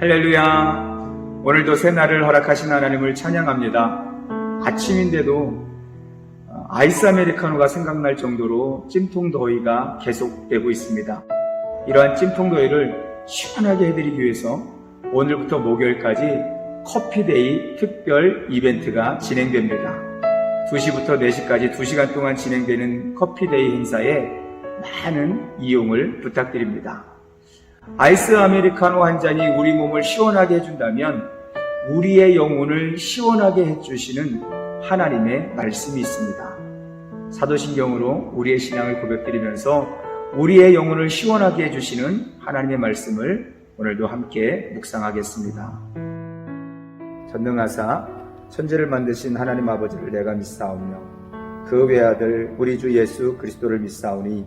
할렐루야. 오늘도 새날을 허락하신 하나님을 찬양합니다. 아침인데도 어, 아이스 아메리카노가 생각날 정도로 찜통 더위가 계속되고 있습니다. 이러한 찜통 더위를 시원하게 해드리기 위해서 오늘부터 목요일까지 커피데이 특별 이벤트가 진행됩니다. 2시부터 4시까지 2시간 동안 진행되는 커피데이 행사에 많은 이용을 부탁드립니다. 아이스 아메리카노 한 잔이 우리 몸을 시원하게 해준다면 우리의 영혼을 시원하게 해주시는 하나님의 말씀이 있습니다. 사도신경으로 우리의 신앙을 고백드리면서 우리의 영혼을 시원하게 해주시는 하나님의 말씀을 오늘도 함께 묵상하겠습니다. 전능하사 천지를 만드신 하나님 아버지를 내가 믿사오며 그 외아들 우리 주 예수 그리스도를 믿사오니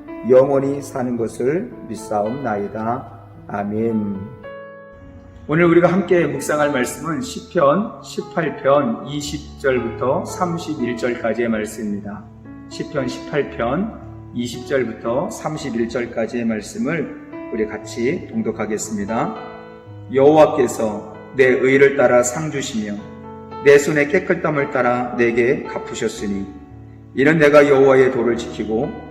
영원히 사는 것을 믿사옵나이다. 아멘. 오늘 우리가 함께 묵상할 말씀은 시편 18편 20절부터 31절까지의 말씀입니다. 시편 18편 20절부터 31절까지의 말씀을 우리 같이 동독하겠습니다. 여호와께서 내 의를 따라 상 주시며 내 손의 깨끗 땀을 따라 내게 갚으셨으니 이는 내가 여호와의 도를 지키고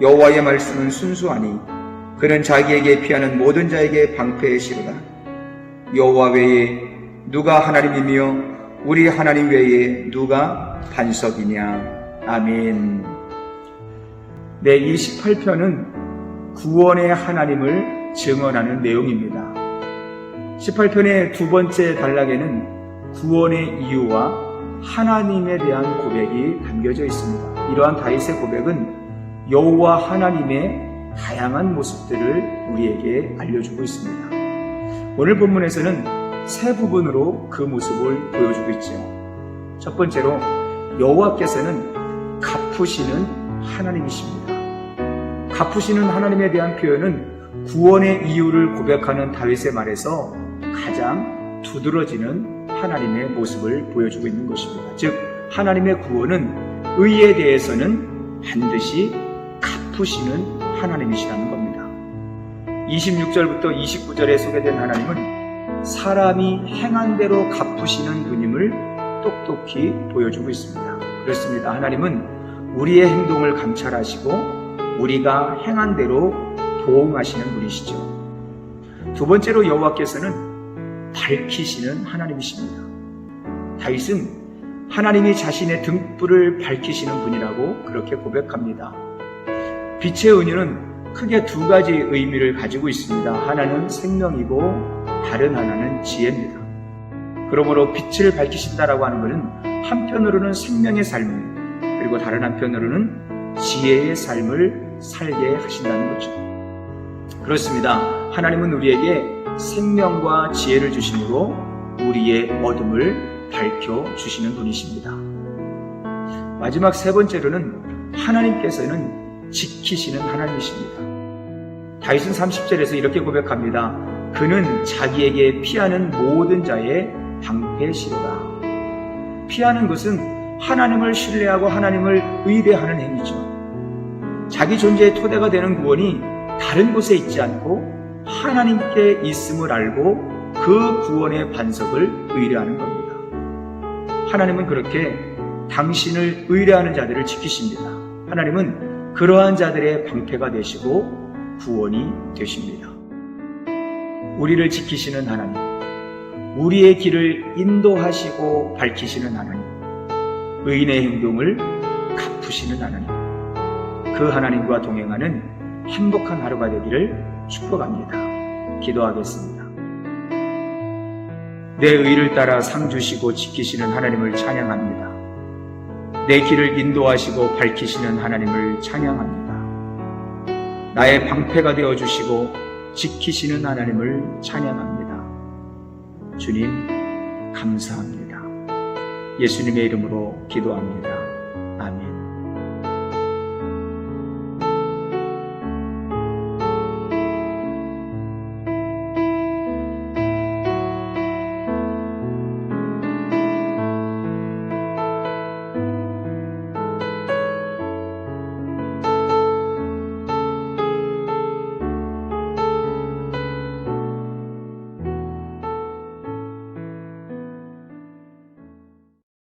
여호와의 말씀은 순수하니 그는 자기에게 피하는 모든 자에게 방패의 시로다. 여호와 외에 누가 하나님이며 우리 하나님 외에 누가 반석이냐. 아멘. 네, 이 18편은 구원의 하나님을 증언하는 내용입니다. 18편의 두 번째 단락에는 구원의 이유와 하나님에 대한 고백이 담겨져 있습니다. 이러한 다윗의 고백은 여호와 하나님의 다양한 모습들을 우리에게 알려주고 있습니다. 오늘 본문에서는 세 부분으로 그 모습을 보여주고 있죠. 첫 번째로 여호와께서는 갚으시는 하나님이십니다. 갚으시는 하나님에 대한 표현은 구원의 이유를 고백하는 다윗의 말에서 가장 두드러지는 하나님의 모습을 보여주고 있는 것입니다. 즉 하나님의 구원은 의에 대해서는 반드시 갚으시는 하나님이시라는 겁니다. 26절부터 29절에 소개된 하나님은 사람이 행한 대로 갚으시는 분임을 똑똑히 보여주고 있습니다. 그렇습니다. 하나님은 우리의 행동을 감찰하시고 우리가 행한 대로 도움하시는 분이시죠. 두 번째로 여호와께서는 밝히시는 하나님이십니다. 다윗은 하나님이 자신의 등불을 밝히시는 분이라고 그렇게 고백합니다. 빛의 은유는 크게 두 가지 의미를 가지고 있습니다. 하나는 생명이고 다른 하나는 지혜입니다. 그러므로 빛을 밝히신다라고 하는 것은 한편으로는 생명의 삶 그리고 다른 한편으로는 지혜의 삶을 살게 하신다는 거죠. 그렇습니다. 하나님은 우리에게 생명과 지혜를 주심으로 우리의 어둠을 밝혀 주시는 분이십니다. 마지막 세 번째로는 하나님께서는 지키시는 하나님이십니다. 다윗은 30절에서 이렇게 고백합니다. 그는 자기에게 피하는 모든 자의 방패시로다. 피하는 것은 하나님을 신뢰하고 하나님을 의뢰하는 행위죠. 자기 존재의 토대가 되는 구원이 다른 곳에 있지 않고 하나님께 있음을 알고 그 구원의 반석을 의뢰하는 겁니다. 하나님은 그렇게 당신을 의뢰하는 자들을 지키십니다. 하나님은 그러한 자들의 방패가 되시고 구원이 되십니다. 우리를 지키시는 하나님, 우리의 길을 인도하시고 밝히시는 하나님, 의인의 행동을 갚으시는 하나님, 그 하나님과 동행하는 행복한 하루가 되기를 축복합니다. 기도하겠습니다. 내 의를 따라 상 주시고 지키시는 하나님을 찬양합니다. 내 길을 인도하시고 밝히시는 하나님을 찬양합니다. 나의 방패가 되어 주시고 지키시는 하나님을 찬양합니다. 주님, 감사합니다. 예수님의 이름으로 기도합니다.